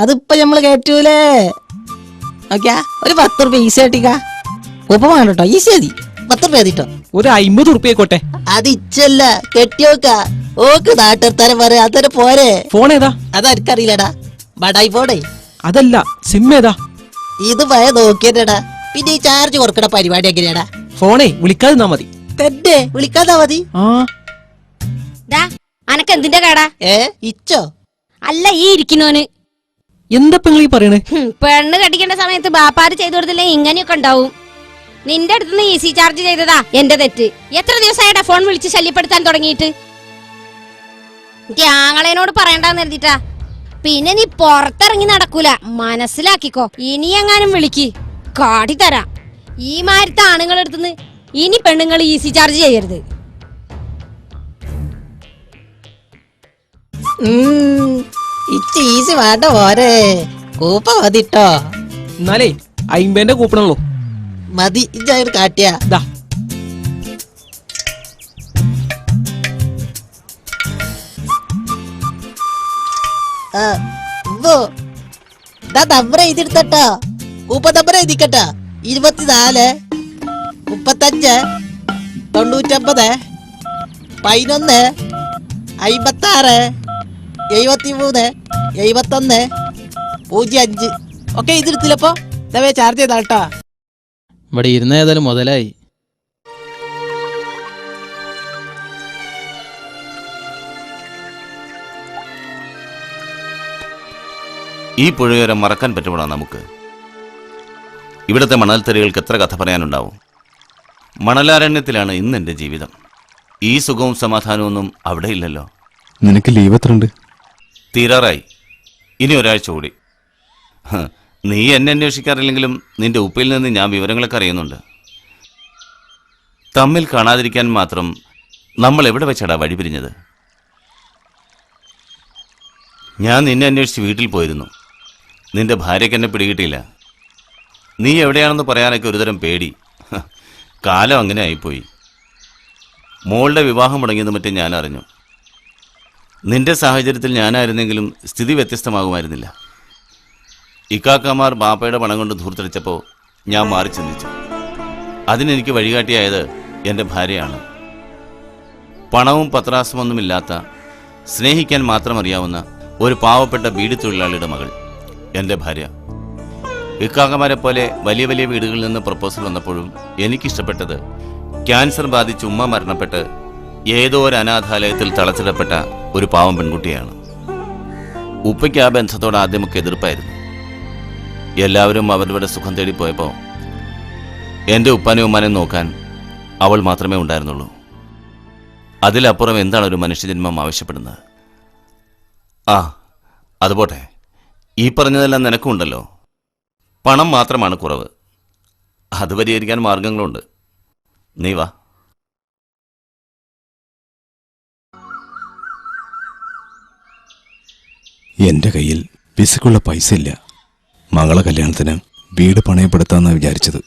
അതിപ്പോ നമ്മൾ കയറ്റൂലേ ഓക്കേ ഒരു പത്ത് റുപ്യ ഈസി ആയിട്ടിക്കാ ഉപ്പ വേണ്ട കേട്ടോ ഈസി മതി. പത്ത് റുപ്യ മതി കേട്ടോ ഒരു അമ്പത് റുപ്യ ആയിക്കോട്ടെ. അത് ഇച്ചല്ല. കെട്ടിയോക്ക ഓക്ക് നാട്ടിർത്താരം പറയാ. അതൊരു പോരെ. ഫോൺ ഏതാ? അതെനിക്കറിയില്ലടാ ബടായി പോടെ അതല്ല സിം ഏതാ? ഇത് പോയ നോക്കിയേടാ പിന്നെ ഈ ചാർജ് കൊറക്കണ പരിപാടി എങ്ങനെയാടാ? ഫോണേ വിളിക്കാതെ മതി. തന്നെ വിളിക്കാതാ മതി. ആ. അനക്ക് എന്തിന്റെ കേടാ? ഏ ഇച്ചോ? അല്ല ഈ ഇരിക്കുന്നോന് എന്താ ഈ പറയണേ? പെണ്ണ് കടിക്കേണ്ട സമയത്ത് ബാപ്പാര് ചെയ്തു കൊടുത്തില്ലേ ഇങ്ങനെയൊക്കെ ഉണ്ടാവും. നിന്റെ അടുത്തുനിന്ന് ഈസി ചാർജ് ചെയ്തതാ എന്റെ തെറ്റ്. എത്ര ദിവസമായിട്ടാ ഫോൺ വിളിച്ച് ശല്യപ്പെടുത്താൻ തുടങ്ങിയിട്ട്? ആങ്ങളേനോട് പറയണ്ടെന്ന് എഴുതിട്ടാ പിന്നെ നീ പുറത്തിറങ്ങി നടക്കൂല. മനസ്സിലാക്കിക്കോ. ഇനി എങ്ങാനും വിളിക്ക് കാട്ടിത്തരാം ഈ മാരത്തെ ആണുങ്ങളെടുത്തുനിന്ന് ഇനി പെണ്ണുങ്ങൾ ഈസി ചാർജ് ചെയ്യരുത്. ഉം, വേണ്ട പോരെ കൂപ്പ മതിട്ടോ. എന്നാലേ അയിമ്പേന്റെ കൂപ്പണുള്ളൂ. മതി കാട്ടിയാ. ദാ. നമ്പർ എഴുതിയെടുത്തട്ടോ. കൂപ്പ നമ്പർ എഴുതിക്കട്ടോ. ഇരുപത്തിനാല് മുപ്പത്തഞ്ച് തൊണ്ണൂറ്റമ്പത് പതിനൊന്ന് അമ്പത്താറ് എഴുപത്തി മൂന്ന് എഴുപത്തൊന്ന് പൂജ്യം അഞ്ച്. ഓക്കെ എഴുതിയെടുത്തില്ലപ്പോ ഇതവേ ചാർജ് ചെയ്താ കേട്ടോ ഇവിടെ ഇരുന്ന ഏതായാലും മുതലായി. ഈ പുഴയോരം മറക്കാൻ പറ്റുമോ നമുക്ക്? ഇവിടുത്തെ മണൽത്തരികൾക്ക് എത്ര കഥ പറയാനുണ്ടാവും? മണലാരണ്യത്തിലാണ് ഇന്ന് എന്റെ ജീവിതം. ഈ സുഖവും സമാധാനവും ഒന്നും അവിടെ ഇല്ലല്ലോ. നിനക്ക് ലീവ് എത്ര ഉണ്ട് തീരാറായി. ഇനി ഒരാഴ്ച കൂടി. നീ എന്നെ അന്വേഷിക്കാറില്ലെങ്കിലും നിന്റെ ഉപ്പയിൽ നിന്ന് ഞാൻ വിവരങ്ങളൊക്കെ അറിയുന്നുണ്ട്. തമ്മിൽ കാണാതിരിക്കാൻ മാത്രം നമ്മൾ എവിടെ വെച്ചാടാ വഴി പിരിഞ്ഞത്? ഞാൻ നിന്നെ അന്വേഷിച്ച് വീട്ടിൽ പോയിരുന്നു. നിന്റെ ഭാര്യയ്ക്ക് എന്നെ പിടികിട്ടിയില്ല. നീ എവിടെയാണെന്ന് പറയാനൊക്കെ ഒരുതരം പേടി. കാലം അങ്ങനെ ആയിപ്പോയി. മോളുടെ വിവാഹം മുടങ്ങിയത് മറ്റേ ഞാൻ അറിഞ്ഞു. നിന്റെ സാഹചര്യത്തിൽ ഞാനായിരുന്നെങ്കിലും സ്ഥിതി വ്യത്യസ്തമാകുമായിരുന്നില്ല. ഇക്കാക്കമാർ ബാപ്പയുടെ പണം കൊണ്ട് ധൂർത്തടിച്ചപ്പോൾ ഞാൻ മാറി ചിന്തിച്ചു. അതിനെനിക്ക് വഴികാട്ടിയായത് എന്റെ ഭാര്യയാണ്. പണവും പത്രാസമൊന്നുമില്ലാത്ത സ്നേഹിക്കാൻ മാത്രം അറിയാവുന്ന ഒരു പാവപ്പെട്ട ബീഡി തൊഴിലാളിയുടെ മകൾ എന്റെ ഭാര്യ. ഇക്കാക്കമാരെ പോലെ വലിയ വലിയ വീടുകളിൽ നിന്ന് പ്രപ്പോസൽ വന്നപ്പോഴും എനിക്കിഷ്ടപ്പെട്ടത് ക്യാൻസർ ബാധിച്ച് ഉമ്മ മരണപ്പെട്ട് ഏതോ ഒരു അനാഥാലയത്തിൽ തളച്ചിടപ്പെട്ട ഒരു പാവം പെൺകുട്ടിയാണ്. ഉപ്പയ്ക്ക് ആ ബന്ധത്തോട് ആദ്യമൊക്കെ എതിർപ്പായിരുന്നു. എല്ലാവരും അവരവരുടെ സുഖം തേടി പോയപ്പോൾ എന്റെ ഉപ്പാനെ ഉമ്മാനെയും നോക്കാൻ അവൾ മാത്രമേ ഉണ്ടായിരുന്നുള്ളൂ. അതിലപ്പുറം എന്താണ് ഒരു മനുഷ്യജന്മം ആവശ്യപ്പെടുന്നത്? ആ അതുപോട്ടെ ഈ പറഞ്ഞതെല്ലാം നിനക്കുണ്ടല്ലോ. പണം മാത്രമാണ് കുറവ്. അത് പരിഹരിക്കാൻ മാർഗങ്ങളുണ്ട്. നീ വാ. എന്റെ കയ്യിൽ പിസക്കുള്ള പൈസ ഇല്ല മകളെ കല്യാണത്തിന് വീട് പണയപ്പെടുത്താന്നാ വിചാരിച്ചത്.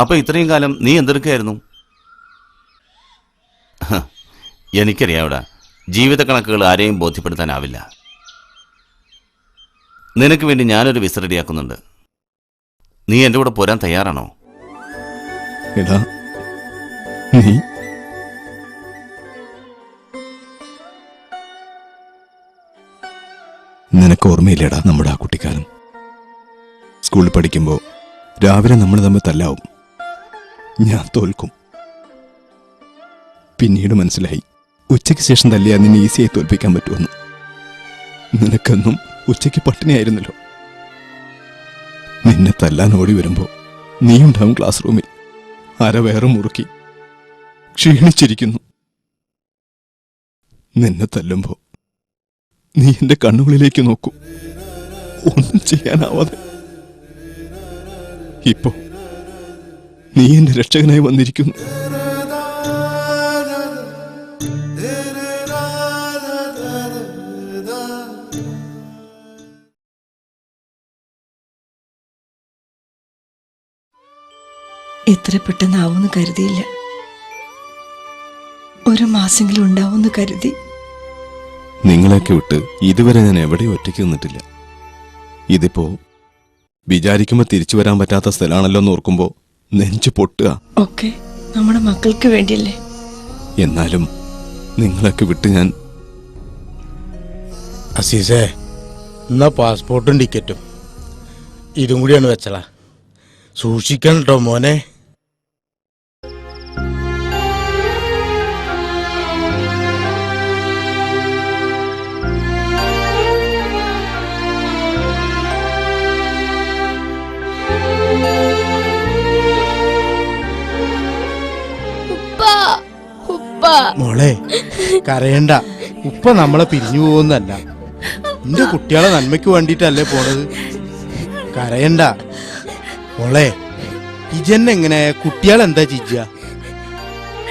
അപ്പൊ ഇത്രയും കാലം നീ എന്തെടുക്കായിരുന്നു? എനിക്കറിയാം എനിക്കറിയാവിടാ. ജീവിത കണക്കുകൾ ആരെയും ബോധ്യപ്പെടുത്താനാവില്ല. നിനക്ക് വേണ്ടി ഞാനൊരു വിസ റെഡിയാക്കുന്നുണ്ട്. നീ എന്റെ കൂടെ പോരാൻ തയ്യാറാണോ? എടാ നീ ഓർമ്മയില്ലേടാ നമ്മുടെ ആ കുട്ടിക്കാലം. സ്കൂളിൽ പഠിക്കുമ്പോൾ രാവിലെ നമ്മൾ തമ്മിൽ തല്ലാവും. ഞാൻ തോൽക്കും. പിന്നീട് മനസ്സിലായി ഉച്ചയ്ക്ക് ശേഷം തല്ലിയാൽ നിന്നെ ഈസിയായി തോൽപ്പിക്കാൻ പറ്റുമെന്ന്. നിനക്കെന്നും ഉച്ചയ്ക്ക് പട്ടിണിയായിരുന്നല്ലോ. നിന്നെ തല്ലാൻ ഓടി വരുമ്പോൾ നീ ഉണ്ടാവും ക്ലാസ് റൂമിൽ. അര വേറെ മുറുക്കി. ക്ഷീണിച്ചിരിക്കുന്നു. നിന്നെ തല്ലുമ്പോ നീ എന്റെ കണ്ണുകളിലേക്ക് നോക്കൂ. ഒന്നും ചെയ്യാനാവാതെ. ഇപ്പോ നീ എന്റെ രക്ഷകനായി വന്നിരിക്കുന്നു. എത്ര പെട്ടെന്നാവുമെന്ന് കരുതിയില്ല. ഒരു മാസെങ്കിലും ഉണ്ടാവുമെന്ന് കരുതി. നിങ്ങളെയൊക്കെ വിട്ട് ഇതുവരെ ഞാൻ എവിടെയും ഒറ്റയ്ക്ക് നിന്നിട്ടില്ല. ഇതിപ്പോ വിചാരിക്കുമ്പോ തിരിച്ചു വരാൻ പറ്റാത്ത സ്ഥലമാണല്ലോ എന്ന് ഓർക്കുമ്പോ നെഞ്ചു പൊട്ടുക. ഒക്കെ നമ്മുടെ മക്കൾക്ക് വേണ്ടിയല്ലേ? എന്നാലും നിങ്ങളൊക്കെ വിട്ട് ഞാൻ അസീസേ എന്നാ പാസ്പോർട്ടും ടിക്കറ്റും. ഇതും കൂടിയാണ് വെച്ചളാ. സൂക്ഷിക്കണം കേട്ടോ മോനെ. മോളെ കരയണ്ട. ഉപ്പ നമ്മളെ പിരിഞ്ഞു പോകുന്നല്ല എന്റെ കുട്ടികളെ നന്മയ്ക്ക് വേണ്ടിട്ടല്ലേ പോണത്? കരയണ്ട. മോളെ ഇജന്നെങ്ങനെ കുട്ടികളെന്താ ചിജ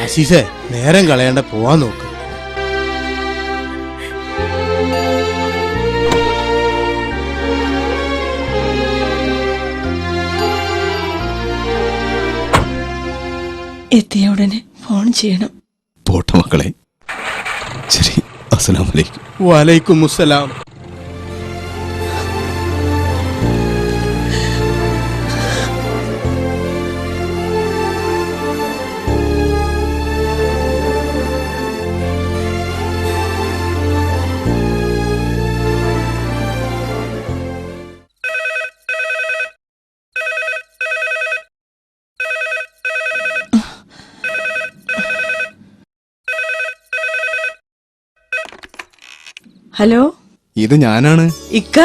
അസീസേ നേരം കളയണ്ട പോവാൻ നോക്ക്. എത്തിയ ഉടനെ ഫോൺ ചെയ്യണം. പോട്ടെ മക്കളെ. ശരി അസ്സലാമലൈക്കും വലൈക്കും മുസ്സലാം ഹലോ? ഇത് ഞാനാണ്. ഇക്ക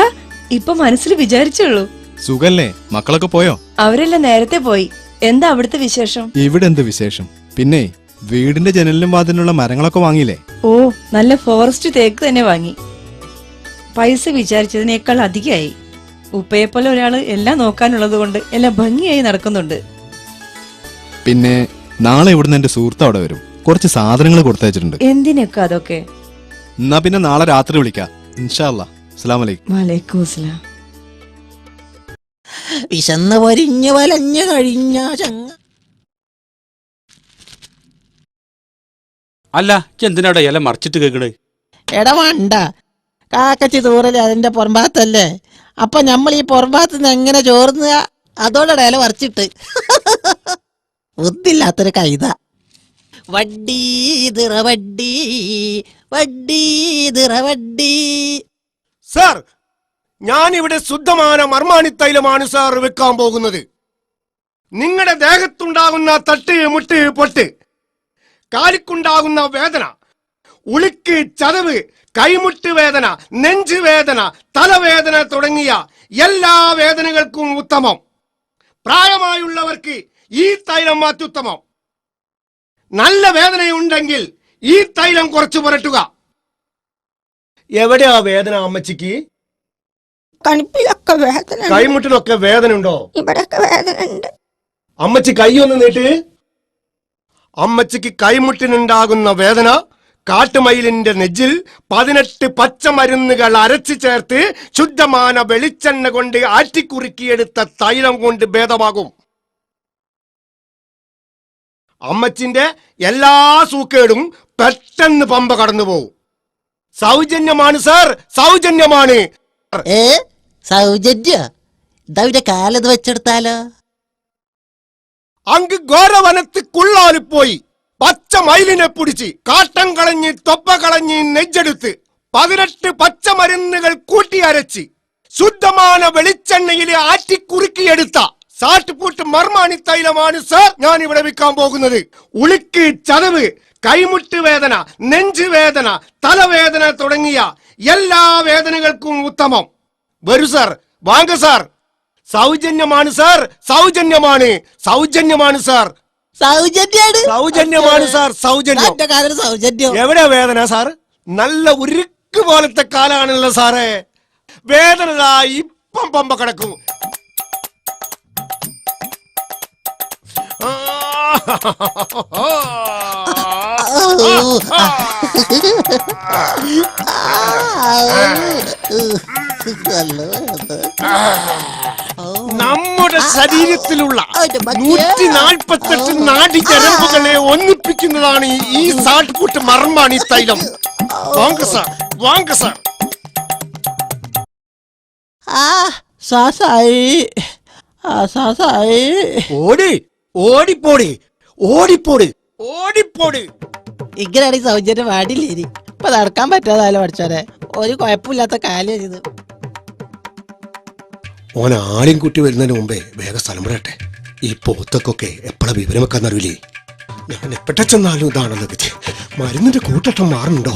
ഇപ്പൊ മനസ്സിൽ വിചാരിച്ചുള്ളൂ സുഖല്ലേ? മക്കളൊക്കെ പോയോ? അവരെല്ലാം നേരത്തെ പോയി. എന്താ അവിടുത്തെ വിശേഷം? ഇവിടെ എന്ത് വിശേഷം? പിന്നെ വീടിന്റെ ജനലിലും വാതിലുള്ള മരങ്ങളൊക്കെ വാങ്ങിയില്ലേ? ഓ നല്ല ഫോറസ്റ്റ് തേക്ക് തന്നെ വാങ്ങി. പൈസ വിചാരിച്ചതിനേക്കാൾ അധികമായി. ഉപ്പയെ പോലെ ഒരാൾ എല്ലാം നോക്കാനുള്ളത് കൊണ്ട് എല്ലാം ഭംഗിയായി നടക്കുന്നുണ്ട്. പിന്നെ നാളെ ഇവിടുന്ന് എന്റെ സുഹൃത്ത് അവിടെ വരും. കുറച്ച് സാധനങ്ങൾ കൊടുത്തയച്ചിട്ടുണ്ട്. എന്തിനൊക്കെ അതൊക്കെ? എന്നാ പിന്നെ നാളെ രാത്രി വിളിക്കാം. ഇൻഷാല്ല അസ്സലാമലൈക്കും. വലൈക്കും അസ്സലാം വിശന്ന് പൊരിഞ്ഞ് വലഞ്ഞു കഴിഞ്ഞ ചങ്ങ അല്ല എന്തിനാടാ ഇല മറിച്ചിട്ട് കേക്കണ്? എടാ വണ്ട. കാക്കച്ചി തൂറൽ അതിന്റെ പുറംഭാഗത്തല്ലേ? അപ്പൊ നമ്മൾ ഈ പുറംഭാഗത്ത് നിന്ന് എങ്ങനെ ചോർന്നുക അതോടെ ഇല മറിച്ചിട്ട്. ബുദ്ധില്ലാത്തൊരു കൈത. വഡ്ഡി ദിറ വഡ്ഡി വഡ്ഡി ദിറ വഡ്ഡി സാർ ഞാൻ ഇവിടെ ശുദ്ധമായ മർമാണി തൈലമാണ് സാർ വെക്കാൻ പോകുന്നത്. നിങ്ങളുടെ ദേഹത്തുണ്ടാകുന്ന തട്ട് മുട്ട് പൊട്ട് കാലിക്കുണ്ടാകുന്ന വേദന ഉളിക്ക് ചതവ് കൈമുട്ട് വേദന നെഞ്ച് വേദന തലവേദന തുടങ്ങിയ എല്ലാ വേദനകൾക്കും ഉത്തമം. പ്രായമായുള്ളവർക്ക് ഈ തൈലം അത്യുത്തമം. നല്ല വേദനയുണ്ടെങ്കിൽ ഈ തൈലം കുറച്ച് പുരട്ടുക. എവിടെയാ വേദന അമ്മച്ചിക്ക്? കണിപ്പിലൊക്കെ വേദന കൈമുട്ടിലൊക്കെ വേദന ഉണ്ടോ ഇവിടൊക്കെ വേദന ഉണ്ട് അമ്മച്ചി കൈയൊന്ന് ഒന്ന് നീട്ട്. അമ്മച്ചിക്ക് കൈമുട്ടിനുണ്ടാകുന്ന വേദന കാട്ടുമയിലിന്റെ നെഞ്ചിൽ പതിനെട്ട് പച്ചമരുന്നുകൾ അരച്ചു ചേർത്ത് ശുദ്ധമാന വെളിച്ചെണ്ണ കൊണ്ട് ആറ്റിക്കുറുക്കിയെടുത്ത തൈലം കൊണ്ട് ഭേദമാകും. അമ്മച്ചിന്റെ എല്ലാ സൂക്കേടും പെട്ടെന്ന് പമ്പ കടന്നു പോകും സൗജന്യമാണ് സാർ സൗജന്യമാണ്. ഏ സൗജന്യ? ഇതവിടെ കാലത് വെച്ചെടുത്താലോ? അങ്ങ് കുള്ളാലി പോയി. പച്ച മയിലിനെ പിടിച്ച് കാട്ടം കളഞ്ഞ് തൊപ്പ കളഞ്ഞ് നെഞ്ചെടുത്ത് പതിനെട്ട് പച്ചമരുന്നുകൾ കൂട്ടി അരച്ച് ശുദ്ധമായ വെളിച്ചെണ്ണയിൽ ആറ്റിക്കുറുക്കിയെടുത്ത സാട്ടുപൂട്ട് മർമാണി തൈലമാണ് സാർ ഞാൻ ഇവിടെ വിൽക്കാൻ പോകുന്നത്. ഉളിക്ക് ചതവ് കൈമുട്ട് വേദന നെഞ്ച് വേദന തലവേദന തുടങ്ങിയ എല്ലാ വേദനകൾക്കും ഉത്തമം. വരൂ സാർ വാങ്ക സാർ. സൗജന്യമാണ് സാർ സൗജന്യമാണ് സൗജന്യമാണ് സാർ. സൗജന്യാണ്? സൗജന്യമാണ് സാർ സൗജന്യം. സൗജന്യം. എവിടെയാ വേദന സാർ? നല്ല ഉരുക്ക് പോലത്തെ കാലാണല്ലോ സാറേ. വേദന ഇപ്പം പമ്പ കിടക്കും. നമ്മുടെ ശരീരത്തിലുള്ള നൂറ്റി നാൽപ്പത്തെട്ട് നാടി ഞരമ്പുകളെ ഒന്നിപ്പിക്കുന്നതാണ് ഈ- സാട്ട്പുട്ട് സാട്ടുകൂട്ട് മർമ്മാണ് ഈ തൈലം. വാങ്ക സാർ വാങ്ക സാർ. ആ സാസായി. ഓടി ഓടിപ്പോടി. ഓടിപ്പോടി. ഇങ്ങനെയാണ് ഈ സൗജന്യം പാടില്ലേ ഇപ്പൊ നടക്കാൻ പറ്റാതായാലും പഠിച്ചാലെ ഒരു കുഴപ്പമില്ലാത്ത കാലം ഇത്. ഓൻ ആരും കുട്ടി വരുന്നതിന് മുമ്പേ വേഗം സ്ഥലം വിടട്ടെ ഈ പോത്തക്കൊക്കെ എപ്പോഴാ വിവരം വെക്കാന്നറിയില്ലേ? ഞാൻ എപ്പോഴെ ചെന്നാലും ഇതാണല്ലോ മരുന്നിന്റെ കൂട്ടട്ടം മാറുന്നുണ്ടോ?